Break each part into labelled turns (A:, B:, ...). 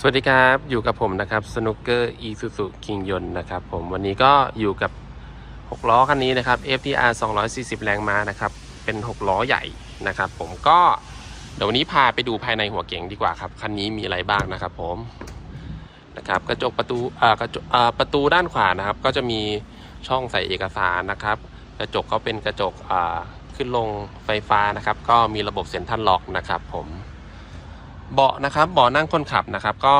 A: สวัสดีครับ อยู่กับผมนะครับสนุกเกอร์อีซูซูคิงยนนะครับผมวันนี้ก็อยู่กับ 6 ล้อคันนี้นะครับ FTR 240 แรงม้านะครับ เป็น 6 ล้อใหญ่นะครับ ผมก็เดี๋ยววันนี้พาไปดูภายในหัวเก๋งดีกว่าครับ คันนี้มีอะไรบ้างนะครับผมนะครับกระจกประตูอ่ากระจกอ่าประตูด้านขวานะครับ ก็จะมีช่องใส่เอกสารนะครับ กระจกก็เป็นกระจกอ่าขึ้นลงไฟฟ้านะครับ ก็มีระบบเซ็นทรัลล็อกนะครับผม เบาะนะครับเบาะนั่งคนขับนะครับ ก็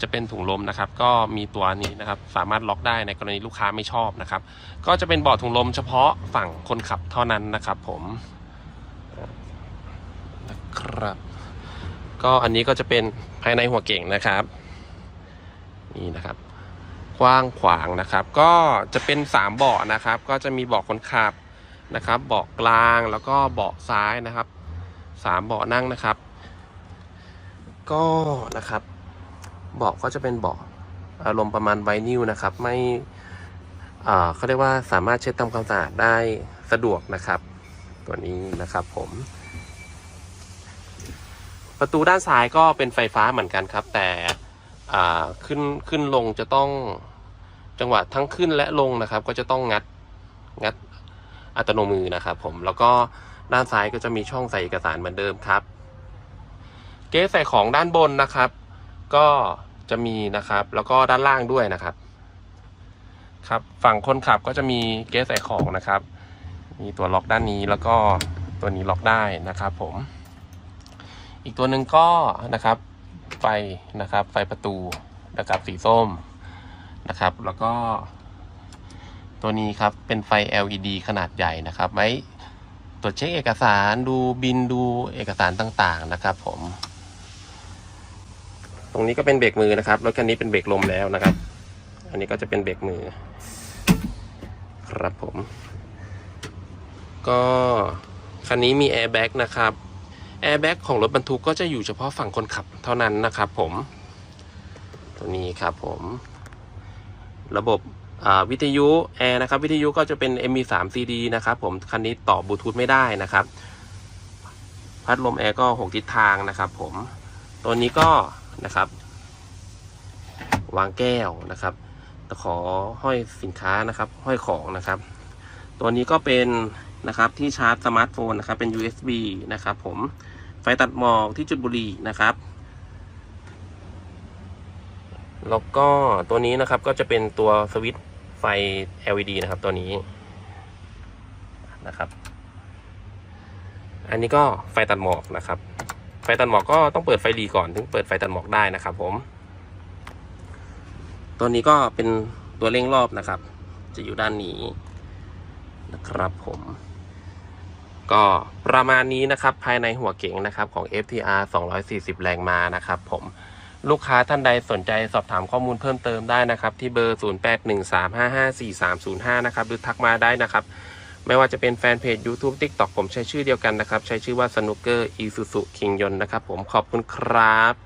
A: จะเป็นถุงลมนะครับ ก็มีตัวนี้นะครับ สามารถล็อกได้ในกรณีลูกค้าไม่ชอบนะครับ ก็จะเป็นเบาะถุงลมเฉพาะฝั่งคนขับเท่านั้นนะครับผมนะครับ ก็อันนี้ก็จะเป็นภายในหัวเก่งนะครับ นี่นะครับกว้างขวางนะครับ ก็จะเป็น 3 เบาะนะครับ ก็จะมีเบาะคนขับนะครับ เบาะกลางแล้วก็เบาะซ้ายนะครับสามเบาะนั่งนะครับ ก็นะครับเบาะก็จะเป็นเบาะอารมณ์ประมาณไวนิลนะครับ ไม่เขาเรียกว่าสามารถเช็ดทำความสะอาดได้สะดวกนะครับ ตัวนี้นะครับผม ประตูด้านซ้ายก็เป็นไฟฟ้าเหมือนกันครับ แต่ขึ้นขึ้นลงจะต้องจังหวะทั้งขึ้นและลงนะครับ ก็จะต้องงัดงัดอัตโนมือนะครับ ผมแล้วก็ด้านซ้ายก็จะมีช่องใส่เอกสารเหมือนเดิมครับ ก๊ใส่ของด้านบนนะครับ ก็จะมีนะครับ แล้วก็ด้านล่างด้วยนะครับ ครับฝั่งคนขับก็จะมีเก๊ใส่ของนะครับ มีตัวล็อกด้านนี้แล้วก็ตัวนี้ล็อกได้นะครับ ผม อีกตัวหนึ่งก็นะครับ ไฟนะครับ ไฟประตูนะครับสีส้มนะครับ แล้วก็ตัวนี้ครับเป็นไฟ LED ขนาดใหญ่นะครับ ไว้ตรวจเช็คเอกสารดูบินดูเอกสารต่างๆนะครับ ผม รงนี้ก็เป็นเบรกมือนะครับรถคันนี้เป็นเบรกลมแล้วนะครับ อันนี้ก็จะเป็นเบรกมือ ครับผม ก็คันนี้มีแอร์แบ็กนะครับแอร์แบ็กของรถบรรทุกก็จะอยู่เฉพาะฝั่งคนขับเท่านั้นนะครับผม ตัวนี้ครับผม ระบบวิทยุแอร์นะครับ วิทยุก็จะเป็น ME3 CD นะครับผม คันนี้ต่อบลูทูธไม่ได้นะครับ พัดลมแอร์ก็หกทิศทางนะครับผม ตัวนี้ก็ นะครับ วางแก้วนะครับตะขอห้อยสินค้านะครับ ห้อยของนะครับ ตัวนี้ก็เป็นนะครับที่ชาร์จสมาร์ทโฟนนะครับ เป็น USB นะครับ ผมไฟตัดหมอกที่จุดบุหรี่นะครับแล้วก็ตัวนี้นะครับก็จะเป็นตัวสวิตช์ไฟ LED นะครับตัวนี้นะครับ อันนี้ก็ไฟตัดหมอกนะครับ ไฟตัดหมอกก็ต้องเปิดไฟหลีก่อนถึงเปิดไฟตัดหมอกได้นะครับ ผม ตัวนี้ก็เป็นตัวเร่งรอบนะครับ จะอยู่ด้านนี้นะครับผม ก็ประมาณนี้นะครับ ภายในหัวเก๋งนะครับของ FTR 240 แรงม้านะครับ ผมลูกค้าท่านใดสนใจสอบถามข้อมูลเพิ่มเติมได้นะครับ ที่เบอร์ 0813554305 นะครับหรือทักมาได้นะครับ ไม่ว่าจะเป็นแฟนเพจ YouTube TikTok ผมใช้ชื่อเดียวกันนะครับ ใช้ชื่อว่า Snooker Isuzu King ยนต์นะครับผมขอบคุณครับ